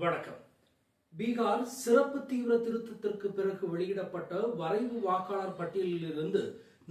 வணக்கம். பீகார் சிறப்பு தீவிர திருத்தத்திற்கு பிறகு வெளியிடப்பட்ட வரைவு வாக்காளர் பட்டியலிலிருந்து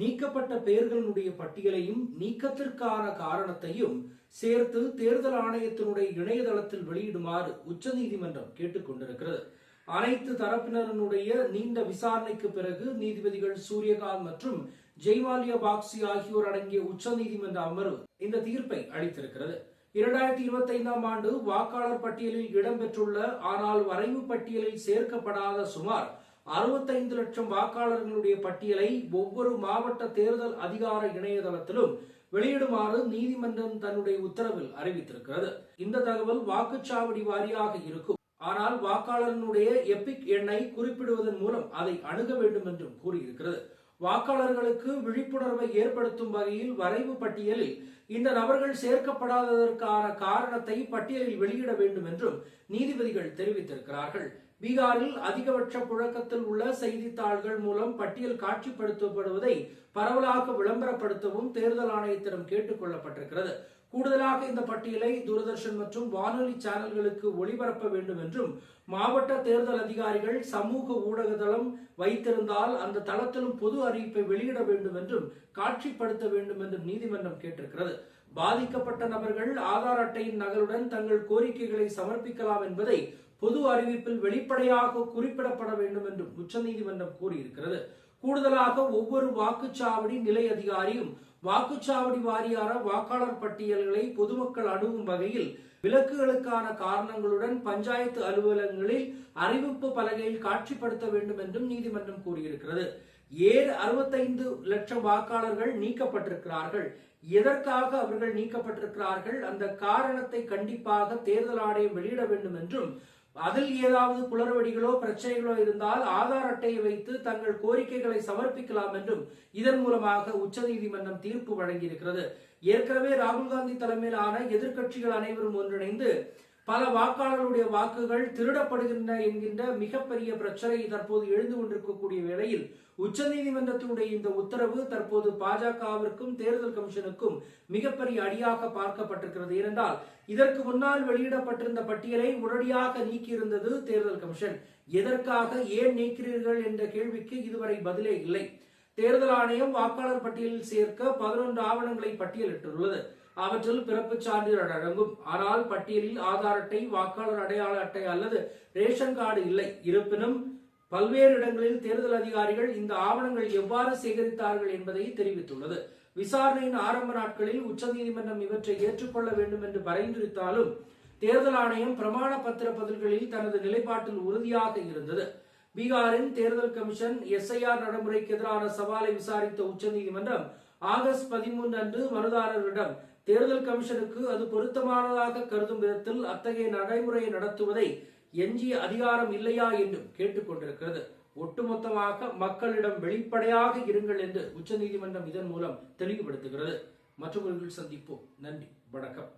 நீக்கப்பட்ட பெயர்களினுடைய பட்டியலையும் நீக்கத்திற்கான காரணத்தையும் சேர்த்து தேர்தல் ஆணையத்தினுடைய இணையதளத்தில் வெளியிடுமாறு உச்சநீதிமன்றம் கேட்டுக்கொண்டிருக்கிறது. அனைத்து தரப்பினருடைய நீண்ட விசாரணைக்கு பிறகு நீதிபதிகள் சூரியகாந்த் மற்றும் ஜெய்மாலியா பாக்சி ஆகியோர் அடங்கிய உச்சநீதிமன்ற அமர்வு இந்த தீர்ப்பை அளித்திருக்கிறது. இரண்டாயிரத்தி இருபத்தி ஐந்தாம் ஆண்டு வாக்காளர் பட்டியலில் இடம்பெற்றுள்ள ஆனால் வரைவு பட்டியலில் சேர்க்கப்படாத சுமார் அறுபத்தைந்து லட்சம் வாக்காளர்களுடைய பட்டியலை ஒவ்வொரு மாவட்ட தேர்தல் அதிகார இணையதளத்திலும் வெளியிடுமாறு நீதிமன்றம் தன்னுடைய உத்தரவில் அறிவித்திருக்கிறது. இந்த தகவல் வாக்குச்சாவடி வாரியாக இருக்கும். ஆனால் வாக்காளர்களுடைய எபிக் எண்ணை குறிப்பிடுவதன் மூலம் அதை அணுக வேண்டும் என்றும் கூறியிருக்கிறது. வாக்காளர்களுக்கு விழிப்புணர்வை ஏற்படுத்தும் வகையில் வரைவு பட்டியலில் இந்த நபர்கள் சேர்க்கப்படாததற்கான காரணத்தை பட்டியலில் வெளியிட வேண்டும் என்றும் நீதிபதிகள் தெரிவித்திருக்கிறார்கள். பீகாரில் அதிகபட்ச புழக்கத்தில் உள்ள செய்தித்தாள்கள் மூலம் பட்டியல் காட்சிப்படுத்தப்படுவதை பரவலாக விளம்பரப்படுத்தவும் தேர்தல் ஆணையத்திடம் கேட்டுக் கொள்ளப்பட்டிருக்கிறது. கூடுதலாக இந்த பட்டியலை தூர்தர்ஷன் மற்றும் வானொலி சேனல்களுக்கு ஒளிபரப்ப வேண்டும் என்றும் மாவட்ட தேர்தல் அதிகாரிகள் சமூக ஊடக தளம் வைத்திருந்தால் அந்த தளத்திலும் பொது அறிவிப்பை வெளியிட வேண்டும் என்றும் காட்சிப்படுத்த வேண்டும் என்றும் நீதிமன்றம் கேட்டிருக்கிறது. பாதிக்கப்பட்ட நபர்கள் ஆதார் அட்டையின் நகலுடன் தங்கள் கோரிக்கைகளை சமர்ப்பிக்கலாம் என்பதை பொது அறிவிப்பில் வெளிப்படையாக குறிப்பிடப்பட வேண்டும் என்றும் உச்சநீதிமன்றம் கூறியிருக்கிறது. கூடுதலாக ஒவ்வொரு வாக்குச்சாவடி நிலை அதிகாரியும் வாக்குச்சாவடி வாரியான வாக்காளர் பட்டியல்களை பொதுமக்கள் அணுகும் வகையில் விலக்குகளுக்கான காரணங்களுடன் பஞ்சாயத்து அலுவலகங்களில் அறிவிப்பு பலகையில் காட்சிப்படுத்த வேண்டும் என்றும் நீதிமன்றம் கூறியிருக்கிறது. ஏழு அறுபத்தைந்து லட்சம் வாக்காளர்கள் நீக்கப்பட்டிருக்கிறார்கள். எதற்காக அவர்கள் நீக்கப்பட்டிருக்கிறார்கள்? அந்த காரணத்தை கண்டிப்பாக தேர்தல் ஆணையம் வெளியிட வேண்டும் என்றும் அதில் ஏதாவது குளறுபடிகளோ பிரச்சனைகளோ இருந்தால் ஆதார் அட்டையை வைத்து தங்கள் கோரிக்கைகளை சமர்ப்பிக்கலாம் என்றும் இதன் மூலமாக உச்சநீதிமன்றம் தீர்ப்பு வழங்கியிருக்கிறது. ஏற்கனவே ராகுல் காந்தி தலைமையிலான எதிர்க்கட்சிகள் அனைவரும் ஒன்றிணைந்து பல வாக்காளர்களுடைய வாக்குகள் திருடப்படுகின்றன என்கின்ற மிகப்பெரிய பிரச்சனை தற்போது எழுந்து கொண்டிருக்கக்கூடிய வேளையில் உச்சநீதிமன்றத்தினுடைய இந்த உத்தரவு தற்போது பாஜகவிற்கும் தேர்தல் கமிஷனுக்கும் மிகப்பெரிய அடியாக பார்க்கப்பட்டிருக்கிறது. ஏனென்றால் இதற்கு முன்னால் வெளியிடப்பட்டிருந்த பட்டியலை உடனடியாக நீக்கியிருந்தது தேர்தல் கமிஷன். எதற்காக ஏன் நீக்கிறீர்கள் என்ற கேள்விக்கு இதுவரை பதிலே இல்லை. தேர்தல் ஆணையம் வாக்காளர் பட்டியலில் சேர்க்க பதினொன்று ஆவணங்களை பட்டியலிட்டுள்ளது. அவற்றில் பிறப்பு சான்றிதழ் அடங்கும். ஆனால் பட்டியலில் ஆதார் அட்டை வாக்காளர் அடையாள அட்டை அல்லது ரேஷன் கார்டு இல்லை. இருப்பினும் பல்வேறு இடங்களில் தேர்தல் அதிகாரிகள் இந்த ஆவணங்கள் எவ்வாறு சேகரித்தார்கள் என்பதை தெரிவித்துள்ளது. விசாரணையின் ஆரம்ப நாட்களில் உச்சநீதிமன்றம் இவற்றை ஏற்றுக்கொள்ள வேண்டும் என்று பரிந்துரைத்தாலும் தேர்தல் ஆணையம் பிரமாண பத்திர பதில்களில் தனது நிலைப்பாட்டில் உறுதியாக இருந்தது. பீகாரின் தேர்தல் கமிஷன் எஸ்ஐஆர் நடைமுறைக்கு எதிரான சவாலை விசாரித்த உச்சநீதிமன்றம் ஆகஸ்ட் பதிமூன்று அன்று மனுதாரரிடம் தேர்தல் கமிஷனுக்கு அது பொருத்தமானதாக கருதும் விதத்தில் அத்தகைய நடைமுறையை நடத்துவதை எஞ்சிய அதிகாரம் இல்லையா என்றும் கேட்டுக்கொண்டிருக்கிறது. ஒட்டுமொத்தமாக மக்களிடம் வெளிப்படையாக இருங்கள் என்று உச்சநீதிமன்றம் இதன் மூலம் தெளிவுபடுத்துகிறது. மற்றவர்கள் சந்திப்போம். நன்றி. வணக்கம்.